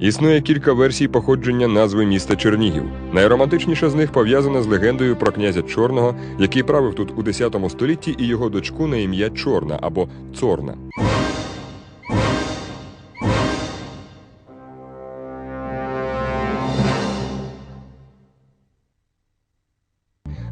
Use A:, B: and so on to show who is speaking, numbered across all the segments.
A: Існує кілька версій походження назви міста Чернігів. Найромантичніша з них пов'язана з легендою про князя Чорного, який правив тут у X столітті, і його дочку на ім'я Чорна або Цорна.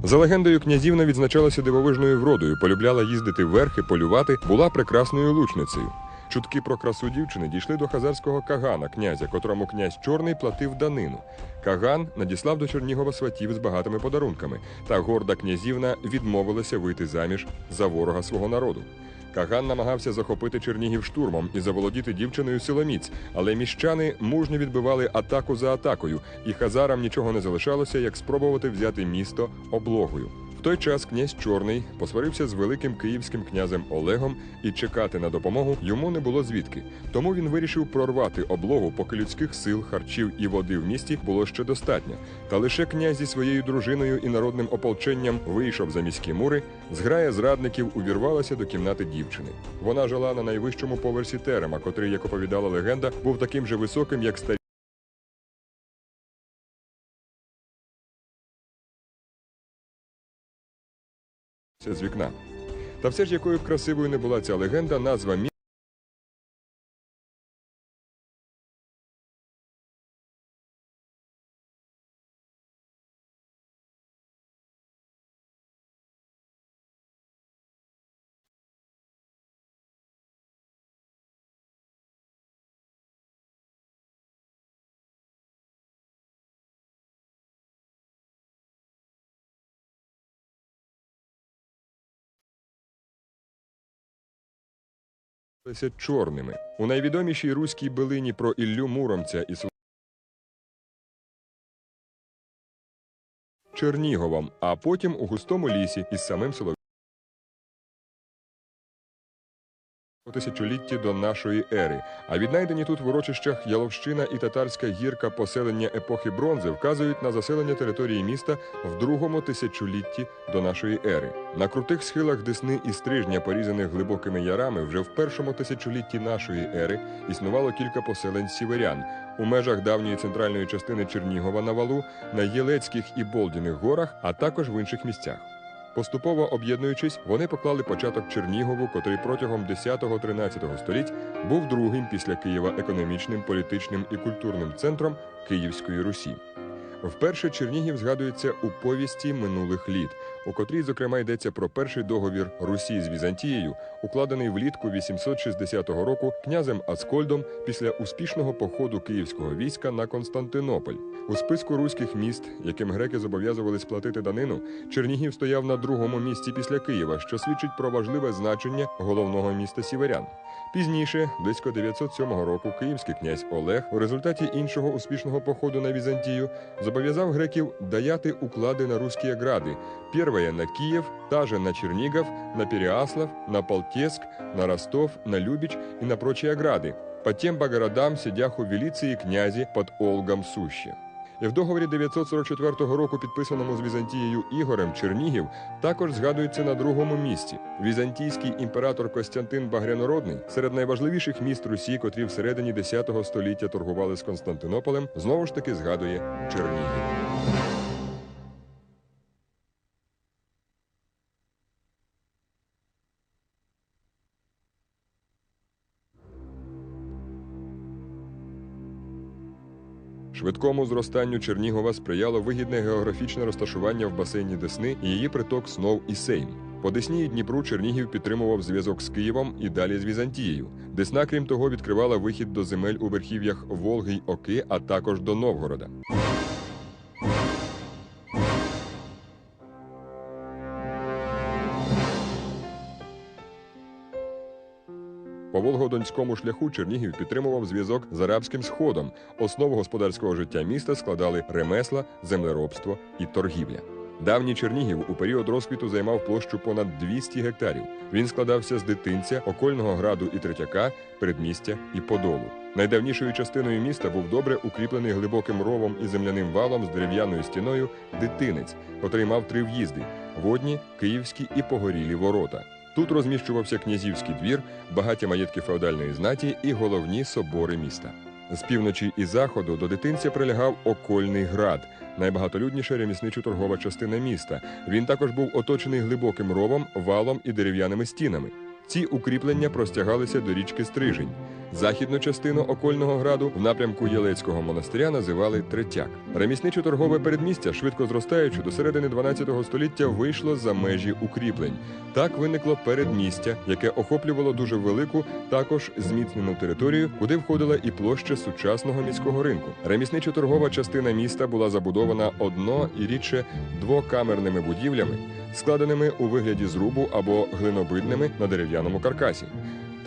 A: За легендою, князівна відзначалася дивовижною вродою, полюбляла їздити верхи, полювати, була прекрасною лучницею. Чутки про красу дівчини дійшли до хазарського кагана, князя, котрому князь Чорний платив данину. Каган надіслав до Чернігова сватів з багатими подарунками, та горда князівна відмовилася вийти заміж за ворога свого народу. Каган намагався захопити Чернігів штурмом і заволодіти дівчиною силоміць, але міщани мужньо відбивали атаку за атакою, і хазарам нічого не залишалося, як спробувати взяти місто облогою. В той час князь Чорний посварився з великим київським князем Олегом, і чекати на допомогу йому не було звідки. Тому він вирішив прорвати облогу, поки людських сил, харчів і води в місті було ще достатньо. Та лише князь зі своєю дружиною і народним ополченням вийшов за міські мури. Зграя зрадників увірвалася до кімнати дівчини. Вона жила на найвищому поверсі терема, котрий, як оповідала легенда, був таким же високим, як старі. З вікна. Та все ж якою б красивою не була ця легенда, назва мі... чорними. У найвідомішій руській билині про Іллю Муромця і Черніговом, а потім у густому лісі із самим Солов'їном. У тисячолітті до нашої ери, а віднайдені тут в урочищах Яловщина і татарська гірка поселення епохи бронзи вказують на заселення території міста в другому тисячолітті до нашої ери. На крутих схилах Десни і Стрижня, порізаних глибокими ярами, вже в першому тисячолітті нашої ери існувало кілька поселень сіверян у межах давньої центральної частини Чернігова на валу, на Єлецьких і Болдіних горах, а також в інших місцях. Поступово об'єднуючись, вони поклали початок Чернігову, котрий протягом 10-13 століть був другим після Києва економічним, політичним і культурним центром Київської Русі. Вперше Чернігів згадується у повісті минулих літ, у котрій, зокрема, йдеться про перший договір Русі з Візантією, укладений влітку 860 року князем Ацкольдом після успішного походу київського війська на Константинополь. У списку руських міст, яким греки зобов'язувались платити данину, Чернігів стояв на другому місці після Києва, що свідчить про важливе значення головного міста сіверян. Пізніше, близько 907 року, київський князь Олег у результаті іншого успішного походу на Візантію зобов'язав греків даяти уклади на руські гради. Первая на Киев, та же на Чернигов, на Переаслав, на Полтеск, на Ростов, на Любич и на прочие ограды, по тем по сидях у Велиции князі под Олгом суще. І в договорі 944 року, підписаному з Візантією Ігорем, Чернігів також згадується на другому місці. Візантійський імператор Костянтин Багрянородний серед найважливіших міст Русі, котрі всередині 10 століття торгували з Константинополем, знову ж таки згадує Чернігів. Швидкому зростанню Чернігова сприяло вигідне географічне розташування в басейні Десни і її приток Снов і Сейм. По Десні і Дніпру Чернігів підтримував зв'язок з Києвом і далі з Візантією. Десна, крім того, відкривала вихід до земель у верхів'ях Волги й Оки, а також до Новгорода. Волгодонському шляху Чернігів підтримував зв'язок з арабським сходом. Основу господарського життя міста складали ремесла, землеробство і торгівля. Давній Чернігів у період розквіту займав площу понад 200 гектарів. Він складався з дитинця, окольного граду і третяка, передмістя і подолу. Найдавнішою частиною міста був добре укріплений глибоким ровом і земляним валом з дерев'яною стіною дитинець, котрий мав три в'їзди: водні, київські і погорілі ворота. Тут розміщувався князівський двір, багаті маєтки феодальної знаті і головні собори міста. З півночі і заходу до дитинця прилягав окольний град, найбагатолюдніша ремісничо-торгова частина міста. Він також був оточений глибоким ровом, валом і дерев'яними стінами. Ці укріплення простягалися до річки Стрижень. Західну частину окольного граду в напрямку Єлецького монастиря називали Третяк. Ремісничо-торгове передмістя, швидко зростаючи до середини 12 століття, вийшло за межі укріплень. Так виникло передмістя, яке охоплювало дуже велику, також зміцнену територію, куди входила і площа сучасного міського ринку. Ремісничо-торгова частина міста була забудована одно і рідше двокамерними будівлями, складеними у вигляді зрубу або глинобитними на дерев'яному каркасі.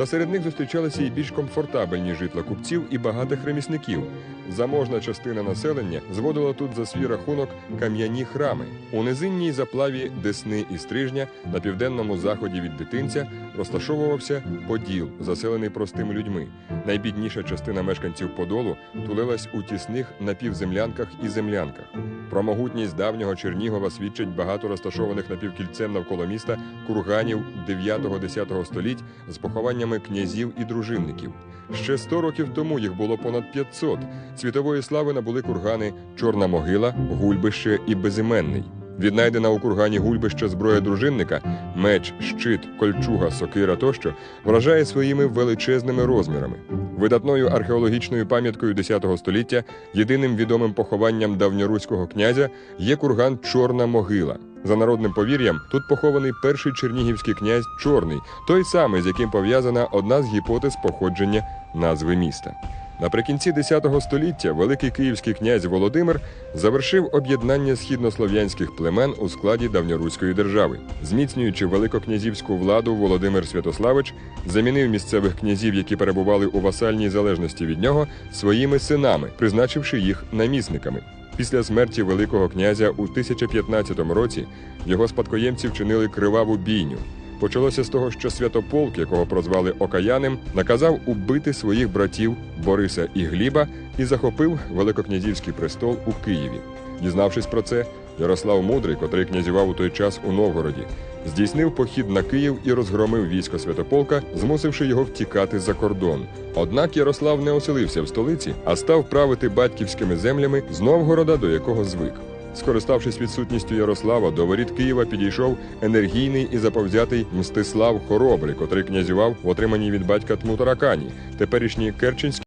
A: Та серед них зустрічалися і більш комфортабельні житла купців і багатих ремісників. Заможна частина населення зводила тут за свій рахунок кам'яні храми. У низинній заплаві Десни і Стрижня на південному заході від дитинця розташовувався Поділ, заселений простими людьми. Найбідніша частина мешканців Подолу тулилась у тісних напівземлянках і землянках. Про могутність давнього Чернігова свідчить багато розташованих напівкільцем навколо міста курганів 9-10 століть з похованнями князів і дружинників. Ще 100 років тому їх було понад 500. Світової слави набули кургани Чорна могила, Гульбище і Безіменний. Віднайдена у кургані Гульбища зброя дружинника, меч, щит, кольчуга, сокира тощо вражає своїми величезними розмірами. Видатною археологічною пам'яткою X століття, єдиним відомим похованням давньоруського князя є курган Чорна могила. За народним повір'ям, тут похований перший чернігівський князь Чорний, той самий, з яким пов'язана одна з гіпотез походження назви міста. Наприкінці X століття великий київський князь Володимир завершив об'єднання східнослов'янських племен у складі давньоруської держави. Зміцнюючи великокнязівську владу, Володимир Святославич замінив місцевих князів, які перебували у васальній залежності від нього, своїми синами, призначивши їх намісниками. Після смерті Великого князя у 1015 році його спадкоємці вчинили криваву бійню. Почалося з того, що Святополк, якого прозвали Окаяним, наказав убити своїх братів Бориса і Гліба і захопив великокнязівський престол у Києві. Дізнавшись про це, Ярослав Мудрий, котрий князював у той час у Новгороді, здійснив похід на Київ і розгромив військо Святополка, змусивши його втікати за кордон. Однак Ярослав не оселився в столиці, а став правити батьківськими землями з Новгорода, до якого звик. Скориставшись відсутністю Ярослава, до воріт Києва підійшов енергійний і заповзятий Мстислав Хоробрий, котрий князював в отриманій від батька Тмутаракані, теперішній Керченській.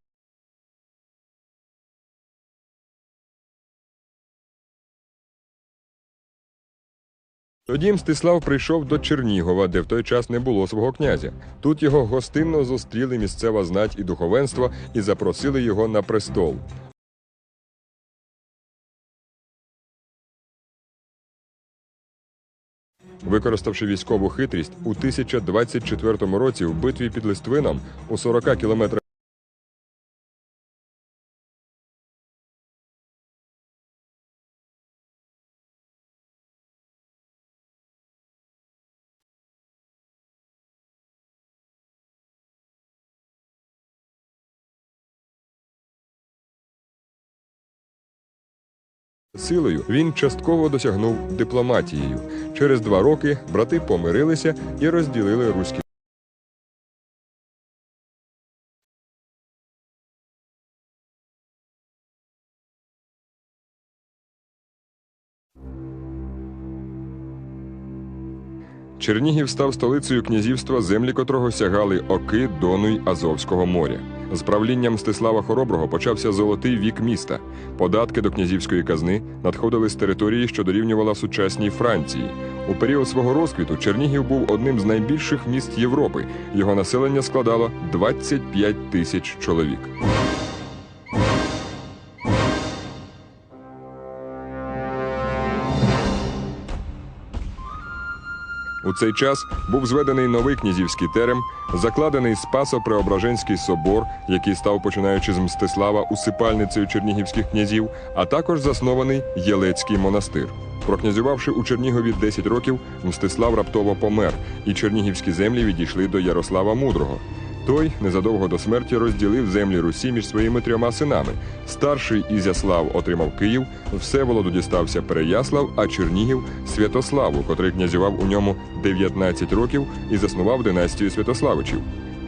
A: Тоді Мстислав прийшов до Чернігова, де в той час не було свого князя. Тут його гостинно зустріли місцева знать і духовенство і запросили його на престол. Використавши військову хитрість, у 1024 році в битві під Листвином у 40 кілометрах силою, він частково досягнув дипломатією. Через два роки брати помирилися і розділили руські. Чернігів став столицею князівства, землі котрого сягали Оки, Дону й Азовського моря. З правлінням Стислава Хороброго почався золотий вік міста. Податки до князівської казни надходили з території, що дорівнювала сучасній Франції. У період свого розквіту Чернігів був одним з найбільших міст Європи. Його населення складало 25 тисяч чоловік. У цей час був зведений новий князівський терем, закладений Спасо-Преображенський собор, який став починаючи з Мстислава усипальницею чернігівських князів, а також заснований Єлецький монастир. Прокнязювавши у Чернігові 10 років, Мстислав раптово помер, і чернігівські землі відійшли до Ярослава Мудрого. Той незадовго до смерті розділив землі Русі між своїми трьома синами. Старший Ізяслав отримав Київ, Всеволоду дістався Переяслав, а Чернігів Святославу, котрий князював у ньому 19 років і заснував династію Святославичів.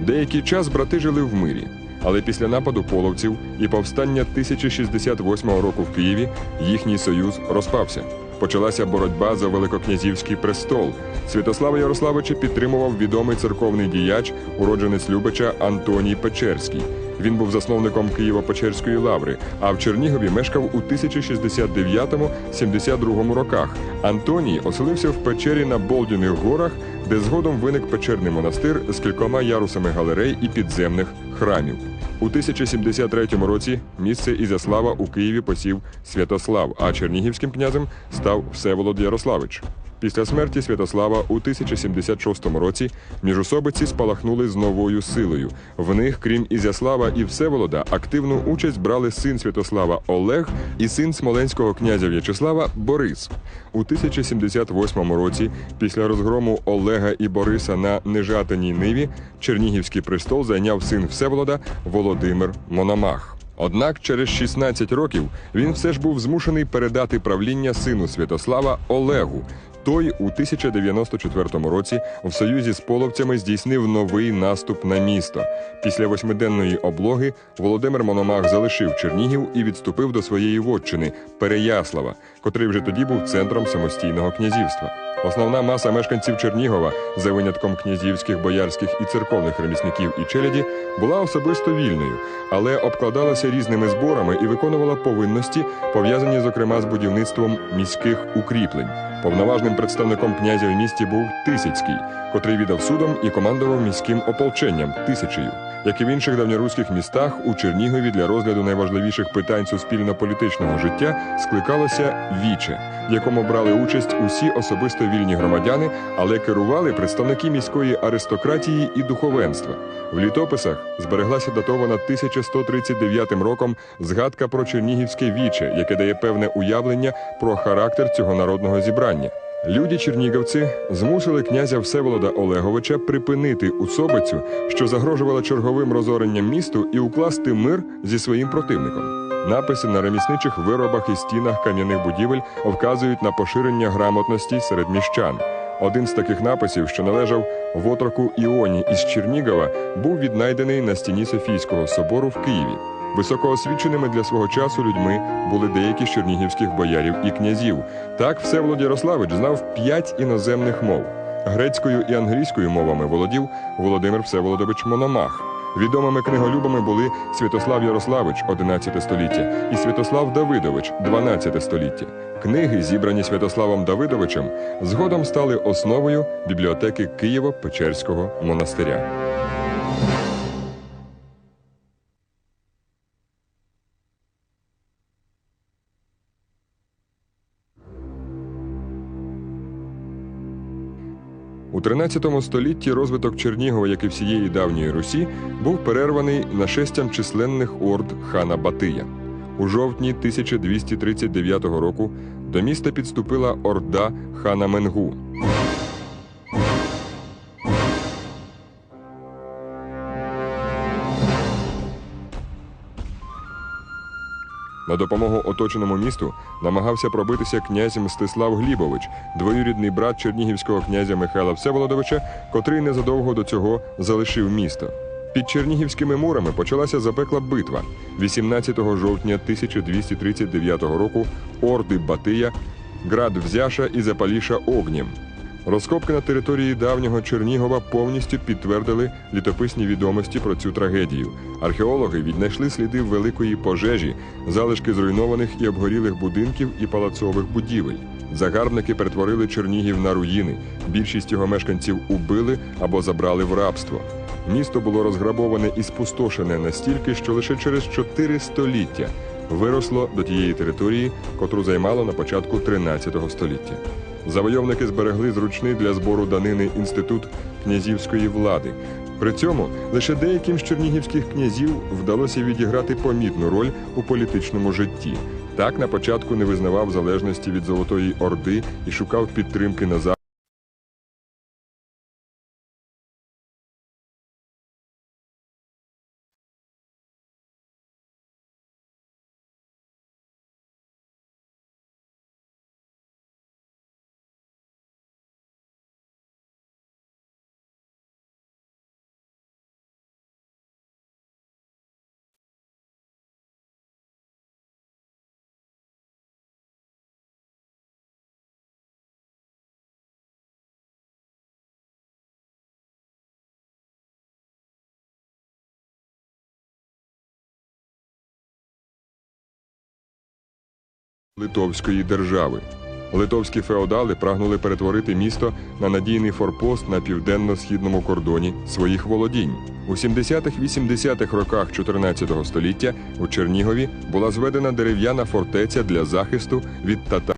A: Деякий час брати жили в мирі. Але після нападу половців і повстання 1068 року в Києві їхній союз розпався. Почалася боротьба за великокнязівський престол. Святослава Ярославича підтримував відомий церковний діяч, уродженець Любича Антоній Печерський. Він був засновником Києво-Печерської лаври, а в Чернігові мешкав у 1069-72 роках. Антоній оселився в печері на Болдіних горах, де згодом виник печерний монастир з кількома ярусами галерей і підземних храмів. У 1073 році місце Ізяслава у Києві посів Святослав, а чернігівським князем став Всеволод Ярославич. Після смерті Святослава у 1076 році міжособиці спалахнули з новою силою. В них, крім Ізяслава і Всеволода, активну участь брали син Святослава Олег і син смоленського князя В'ячеслава Борис. У 1078 році, після розгрому Олега і Бориса на Нежатиній Ниві, Чернігівський престол зайняв син Всеволода Володимир Мономах. Однак через 16 років він все ж був змушений передати правління сину Святослава Олегу. Той у 1094 році в союзі з половцями здійснив новий наступ на місто. Після восьмиденної облоги Володимир Мономах залишив Чернігів і відступив до своєї вотчини Переяслава, котрий вже тоді був центром самостійного князівства. Основна маса мешканців Чернігова, за винятком князівських, боярських і церковних ремісників і челяді, була особисто вільною, але обкладалася різними зборами і виконувала повинності, пов'язані зокрема з будівництвом міських укріплень. Повноважним представником князя в місті був Тисяцький, котрий віддав судом і командував міським ополченням тисячею. Як і в інших давньоруських містах, у Чернігові для розгляду найважливіших питань суспільно-політичного життя скликалося віче, в якому брали участь усі особисто вільні громадяни, але керували представники міської аристократії і духовенства. В літописах збереглася датована 1139 роком згадка про Чернігівське віче, яке дає певне уявлення про характер цього народного зібрання. Люди чернігівці змусили князя Всеволода Олеговича припинити усобицю, що загрожувала черговим розоренням місту, і укласти мир зі своїм противником. Написи на ремісничих виробах і стінах кам'яних будівель вказують на поширення грамотності серед міщан. Один з таких написів, що належав в отроку Іоні із Чернігова, був віднайдений на стіні Софійського собору в Києві. Високоосвіченими для свого часу людьми були деякі з чернігівських боярів і князів. Так Всеволод Ярославич знав п'ять іноземних мов. Грецькою і англійською мовами володів Володимир Всеволодович Мономах. Відомими книголюбами були Святослав Ярославич, 11 століття, і Святослав Давидович, 12 століття. Книги, зібрані Святославом Давидовичем, згодом стали основою бібліотеки Києво-Печерського монастиря. 13 столітті розвиток Чернігова, як і всієї давньої Русі, був перерваний нашестям численних орд хана Батия. У жовтні 1239 року до міста підступила орда хана Менгу. На допомогу оточеному місту намагався пробитися князь Мстислав Глібович, двоюрідний брат чернігівського князя Михайла Всеволодовича, котрий незадовго до цього залишив місто. Під Чернігівськими мурами почалася запекла битва. 18 жовтня 1239 року орди Батия, град Взяша і Запаліша Огнєм. Розкопки на території давнього Чернігова повністю підтвердили літописні відомості про цю трагедію. Археологи віднайшли сліди великої пожежі, залишки зруйнованих і обгорілих будинків і палацових будівель. Загарбники перетворили Чернігів на руїни. Більшість його мешканців убили або забрали в рабство. Місто було розграбоване і спустошене настільки, що лише через чотири століття виросло до тієї території, котру займало на початку 13 століття. Завойовники зберегли зручний для збору данини інститут князівської влади. При цьому лише деяким з чернігівських князів вдалося відіграти помітну роль у політичному житті. Так на початку не визнавав залежності від Золотої Орди і шукав підтримки на Литовської держави. Литовські феодали прагнули перетворити місто на надійний форпост на південно-східному кордоні своїх володінь. У 70-80-х роках 14 століття у Чернігові була зведена дерев'яна фортеця для захисту від татар.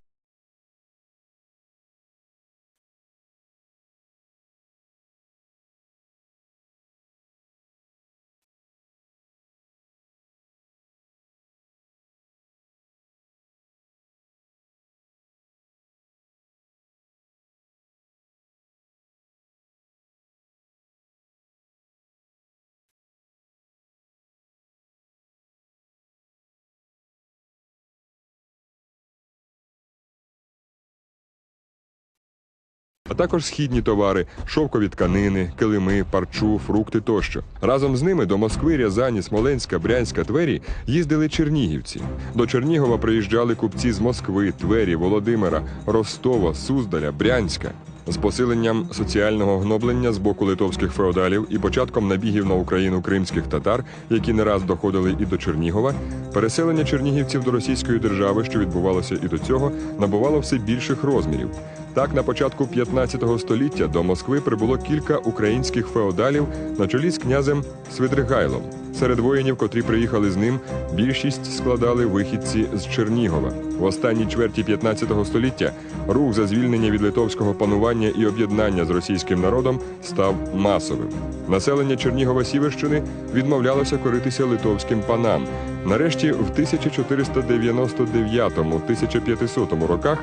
A: А також східні товари, шовкові тканини, килими, парчу, фрукти тощо. Разом з ними до Москви, Рязані, Смоленська, Брянська, Твері їздили чернігівці. До Чернігова приїжджали купці з Москви, Твері, Володимира, Ростова, Суздаля, Брянська. З посиленням соціального гноблення з боку литовських феодалів і початком набігів на Україну кримських татар, які не раз доходили і до Чернігова, переселення чернігівців до Російської держави, що відбувалося і до цього, набувало все більших розмірів. Так, на початку 15 століття до Москви прибуло кілька українських феодалів на чолі з князем Свидригайлом. Серед воїнів, котрі приїхали з ним, більшість складали вихідці з Чернігова. В останній чверті 15 століття рух за звільнення від литовського панування і об'єднання з російським народом став масовим. Населення Чернігова Сіверщини відмовлялося коритися литовським панам. Нарешті, в 1499-1500 роках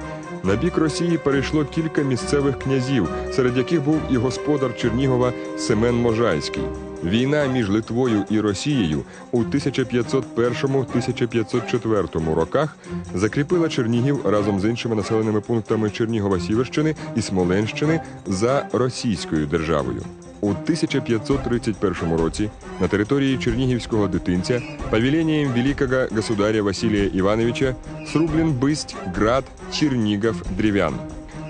A: на бік Росії перейшло кілька місцевих князів, серед яких був і господар Чернігова Семен Можайський. Війна між Литвою і Росією у 1501-1504 роках закріпила Чернігів разом з іншими населеними пунктами Чернігова Сіверщини і Смоленщини за російською державою. У 1531 році на території Чернігівського дитинця повеленням великого государя Василія Івановича срублен бысть град Чернігов Древян.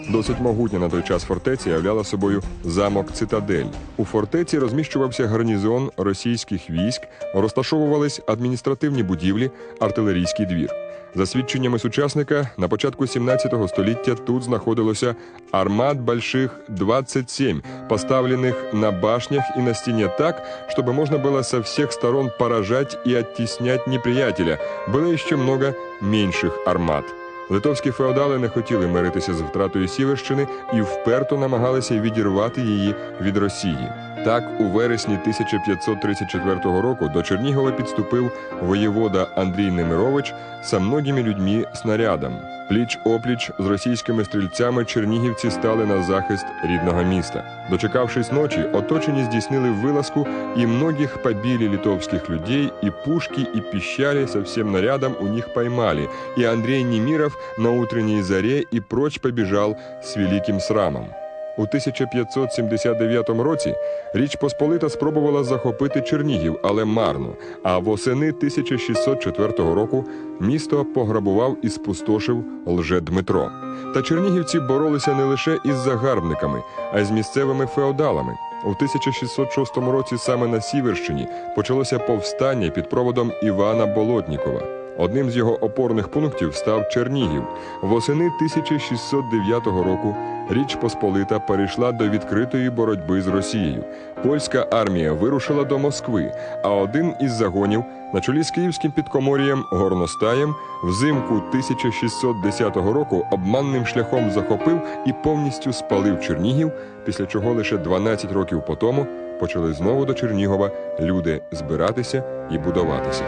A: Досить могутня на той час фортеця являла собою замок Цитадель. У фортеці розміщувався гарнізон російських військ, розташовувались адміністративні будівлі, артилерійський двір. За свідченнями сучасника, на початку 17 століття тут знаходилося армат больших 27, поставленных на башнях и на стене так, чтобы можно было со всех сторон поражать и оттеснять неприятеля. Было еще много меньших армат. Литовські феодали не хотіли миритися з втратою Сіверщини і вперто намагалися відірвати її від Росії. Так, у вересні 1534 року до Чернігова підступив воєвода Андрій Немирович со многими людьми снарядом. Пліч опліч з російськими стрільцями чернігівці стали на захист рідного міста. Дочекавшись ночі, оточені здійснили вилазку і многих побили литовских людей, и пушки, и пищали со всем нарядом у них поймали, и Андрей Немиров на утренней заре и прочь побежал с великим срамом. У 1579 році Річ Посполита спробувала захопити Чернігів, але марно. А восени 1604 року місто пограбував і спустошив лже Дмитро. Та чернігівці боролися не лише із загарбниками, а й з місцевими феодалами. У 1606 році саме на Сіверщині почалося повстання під проводом Івана Болотнікова. Одним з його опорних пунктів став Чернігів. Восени 1609 року Річ Посполита перейшла до відкритої боротьби з Росією. Польська армія вирушила до Москви, а один із загонів на чолі з київським підкоморієм Горностаєм взимку 1610 року обманним шляхом захопив і повністю спалив Чернігів, після чого лише 12 років по тому почали знову до Чернігова люди збиратися і будуватися.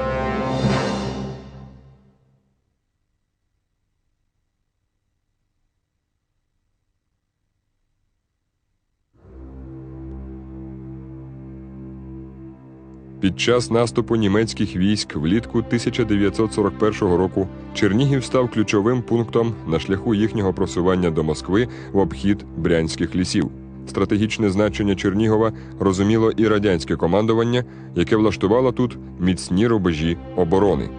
A: Під час наступу німецьких військ влітку 1941 року Чернігів став ключовим пунктом на шляху їхнього просування до Москви в обхід брянських лісів. Стратегічне значення Чернігова розуміло і радянське командування, яке влаштувало тут міцні рубежі оборони.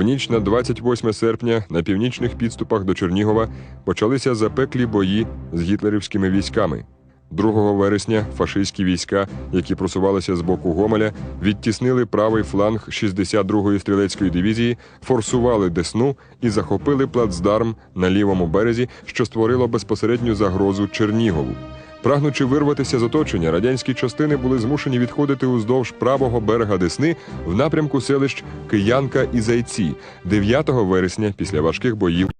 A: В ніч на 28 серпня на північних підступах до Чернігова почалися запеклі бої з гітлерівськими військами. 2 вересня фашистські війська, які просувалися з боку Гомеля, відтіснили правий фланг 62-ї стрілецької дивізії, форсували Десну і захопили плацдарм на лівому березі, що створило безпосередню загрозу Чернігову. Прагнучи вирватися з оточення, радянські частини були змушені відходити уздовж правого берега Десни в напрямку селищ Киянка і Зайці 9 вересня після важких боїв.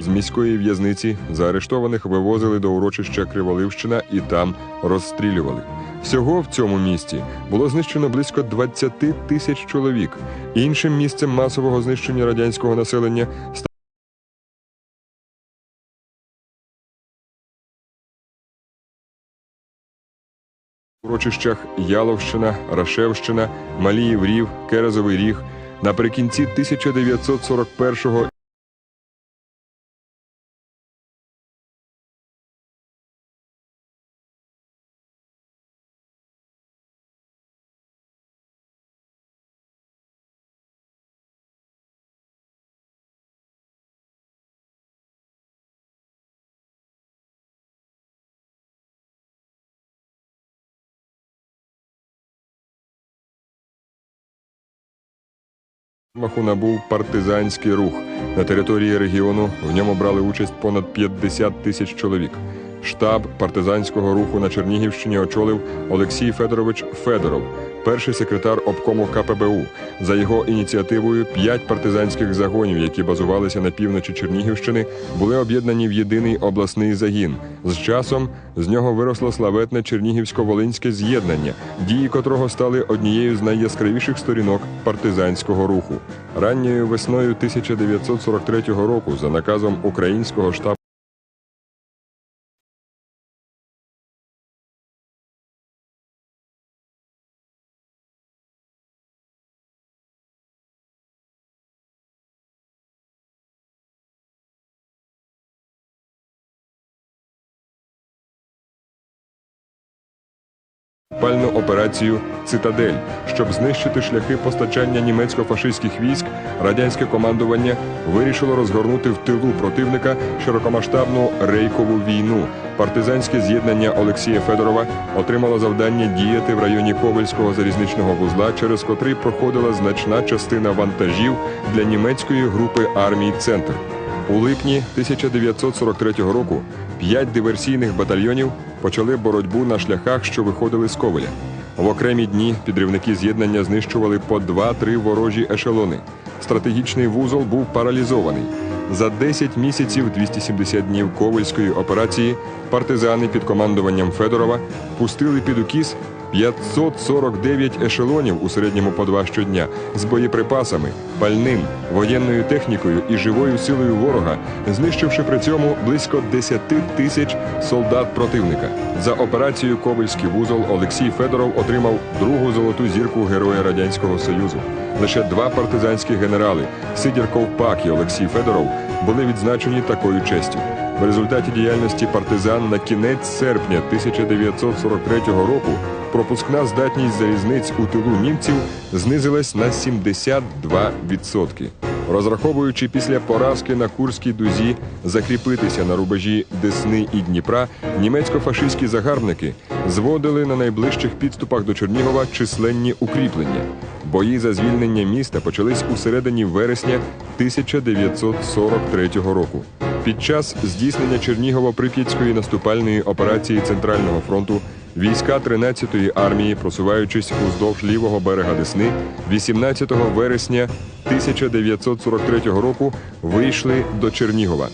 A: З міської в'язниці заарештованих вивозили до урочища Криволивщина і там розстрілювали. Всього в цьому місті було знищено близько 20 тисяч чоловік. Іншим місцем масового знищення радянського населення урочищах Яловщина, Рашевщина, Маліїв Рів, Керезовий Ріг. Наприкінці 1941-го Маху набув партизанський рух. На території регіону в ньому брали участь понад 50 тисяч чоловік. Штаб партизанського руху на Чернігівщині очолив Олексій Федорович Федоров, перший секретар обкому КПБУ. За його ініціативою п'ять партизанських загонів, які базувалися на півночі Чернігівщини, були об'єднані в єдиний обласний загін. З часом з нього виросло славетне Чернігівсько-Волинське з'єднання, дії котрого стали однією з найяскравіших сторінок партизанського руху. Ранньою весною 1943 року, за наказом українського штабу. Пальну операцію Цитадель, щоб знищити шляхи постачання німецько-фашистських військ, радянське командування вирішило розгорнути в тилу противника широкомасштабну рейкову війну. Партизанське з'єднання Олексія Федорова отримало завдання діяти в районі Ковельського залізничного вузла, через котрий проходила значна частина вантажів для німецької групи армій Центр. У липні 1943 року п'ять диверсійних батальйонів почали боротьбу на шляхах, що виходили з Ковеля. В окремі дні підривники з'єднання знищували по 2-3 ворожі ешелони. Стратегічний вузол був паралізований. За 10 місяців 270 днів ковальської операції партизани під командуванням Федорова пустили під укіс 549 ешелонів у середньому по два щодня з боєприпасами, пальним, воєнною технікою і живою силою ворога, знищивши при цьому близько 10 тисяч солдат противника. За операцію Ковальський вузол Олексій Федоров отримав другу золоту зірку Героя Радянського Союзу. Лише два партизанські генерали Сидір Ковпак і Олексій Федоров були відзначені такою честю. В результаті діяльності партизан на кінець серпня 1943 року пропускна здатність залізниць у тилу німців знизилась на 72%. Розраховуючи після поразки на Курській дузі закріпитися на рубежі Десни і Дніпра, німецько-фашистські загарбники зводили на найближчих підступах до Чернігова численні укріплення. Бої за звільнення міста почались у середині вересня 1943 року. Під час здійснення Чернігово-Прип'ятської наступальної операції Центрального фронту війська 13-ї армії, просуваючись уздовж лівого берега Десни, 18 вересня 1943 року вийшли до Чернігова.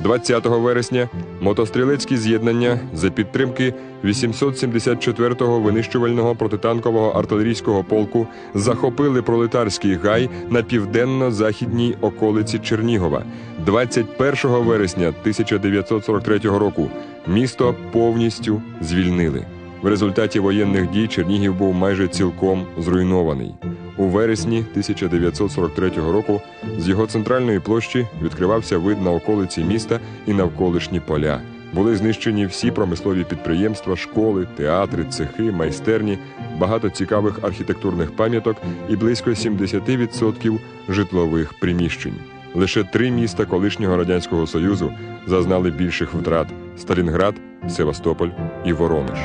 A: 20 вересня мотострілецькі з'єднання за підтримки 874-го винищувального протитанкового артилерійського полку захопили пролетарський гай на південно-західній околиці Чернігова. 21 вересня 1943 року місто повністю звільнили. В результаті воєнних дій Чернігів був майже цілком зруйнований. У вересні 1943 року з його центральної площі відкривався вид на околиці міста і навколишні поля. Були знищені всі промислові підприємства, школи, театри, цехи, майстерні, багато цікавих архітектурних пам'яток і близько 70% житлових приміщень. Лише три міста колишнього радянського союзу зазнали більших втрат: Сталінград, Севастополь і Воронеж.